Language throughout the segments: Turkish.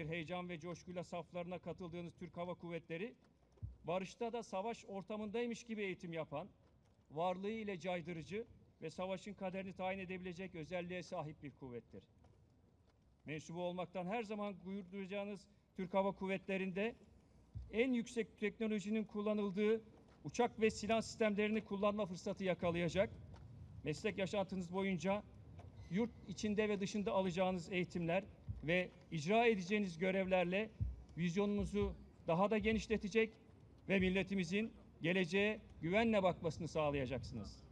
bir heyecan ve coşkuyla saflarına katıldığınız Türk Hava Kuvvetleri, barışta da savaş ortamındaymış gibi eğitim yapan, varlığı ile caydırıcı ve savaşın kaderini tayin edebilecek özelliğe sahip bir kuvvettir. Mensubu olmaktan her zaman gurur duyacağınız Türk Hava Kuvvetleri'nde en yüksek teknolojinin kullanıldığı uçak ve silah sistemlerini kullanma fırsatı yakalayacak. Meslek yaşantınız boyunca yurt içinde ve dışında alacağınız eğitimler ve icra edeceğiniz görevlerle vizyonunuzu daha da genişletecek ve milletimizin geleceğe güvenle bakmasını sağlayacaksınız.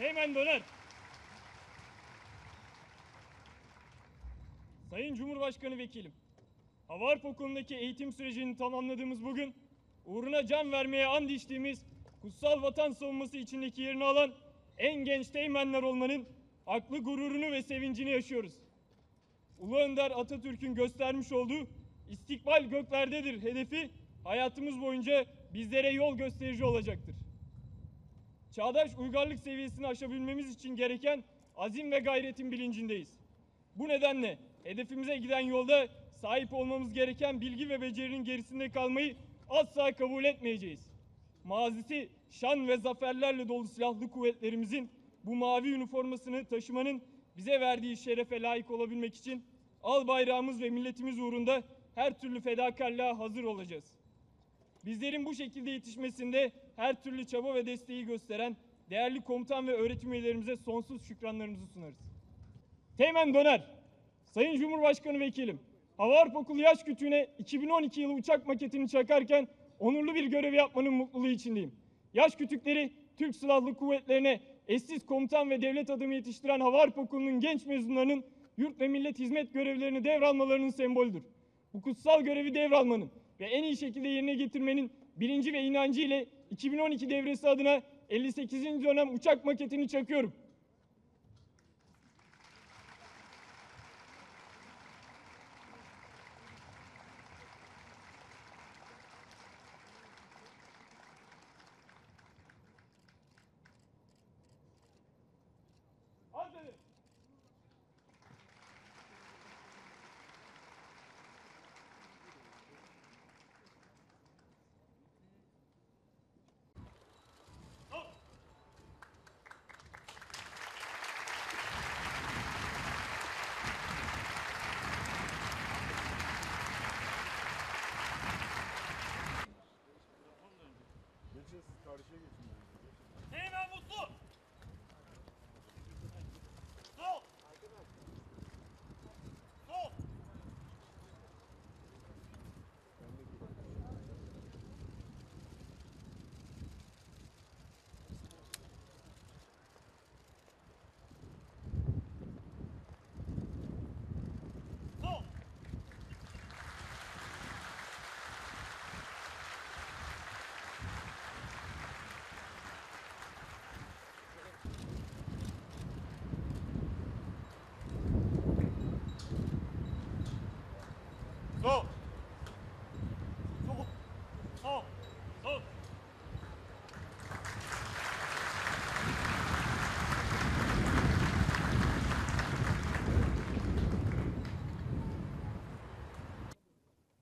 Teğmen Döner. Sayın Cumhurbaşkanı Vekilim, Hava Okulu'ndaki eğitim sürecini tamamladığımız bugün, uğruna can vermeye and içtiğimiz kutsal vatan savunması içindeki yerini alan en genç teğmenler olmanın aklı gururunu ve sevincini yaşıyoruz. Ulu Önder Atatürk'ün göstermiş olduğu istikbal göklerdedir hedefi hayatımız boyunca bizlere yol gösterici olacaktır. Çağdaş uygarlık seviyesini aşabilmemiz için gereken azim ve gayretin bilincindeyiz. Bu nedenle hedefimize giden yolda sahip olmamız gereken bilgi ve becerinin gerisinde kalmayı asla kabul etmeyeceğiz. Mazisi şan ve zaferlerle dolu silahlı kuvvetlerimizin bu mavi üniformasını taşımanın bize verdiği şerefe layık olabilmek için al bayrağımız ve milletimiz uğrunda her türlü fedakarlığa hazır olacağız. Bizlerin bu şekilde yetişmesinde her türlü çaba ve desteği gösteren değerli komutan ve öğretim üyelerimize sonsuz şükranlarımızı sunarız. Teğmen Döner, Sayın Cumhurbaşkanı Vekilim, Hava Harp Okulu yaş kütüğüne 2012 yılı uçak maketini çakarken onurlu bir görev yapmanın mutluluğu içindeyim. Yaş kütükleri Türk Silahlı Kuvvetlerine eşsiz komutan ve devlet adamı yetiştiren Hava Harp Okulu'nun genç mezunlarının yurt ve millet hizmet görevlerini devralmalarının sembolüdür. Bu kutsal görevi devralmanın ve en iyi şekilde yerine getirmenin bilinci ve inancı ile 2012 devresi adına 58. dönem uçak maketini çakıyorum.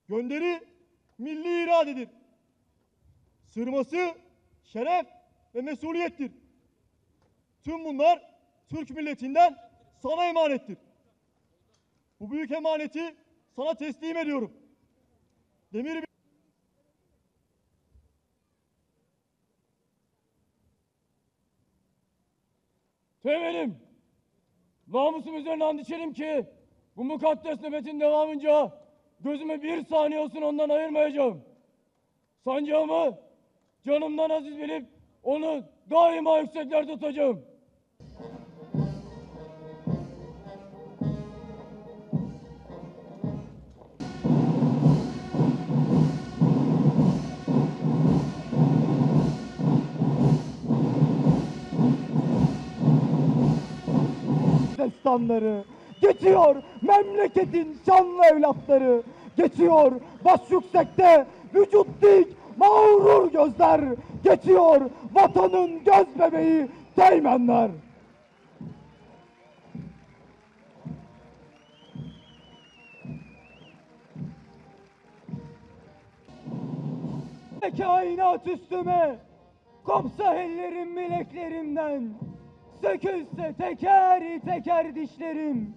Gönderi milli iradedir. Sırması şeref ve mesuliyettir. Tüm bunlar Türk milletinden sana emanettir. Bu büyük emaneti sana teslim ediyorum. Demir Teğmenim, namusum üzerine and içerim ki bu mukaddes nöbetin devamınca gözümü bir saniye olsun ondan ayırmayacağım. Sancağımı canımdan aziz bilip onu daima yükseklerde tutacağım. Aslanları. Geçiyor memleketin şanlı evlatları. Geçiyor baş yüksekte vücut dik mağrur gözler. Geçiyor vatanın göz bebeği teğmenler. Kainat üstüme Kopsa ellerim bileklerimden Sökülse teker teker dişlerim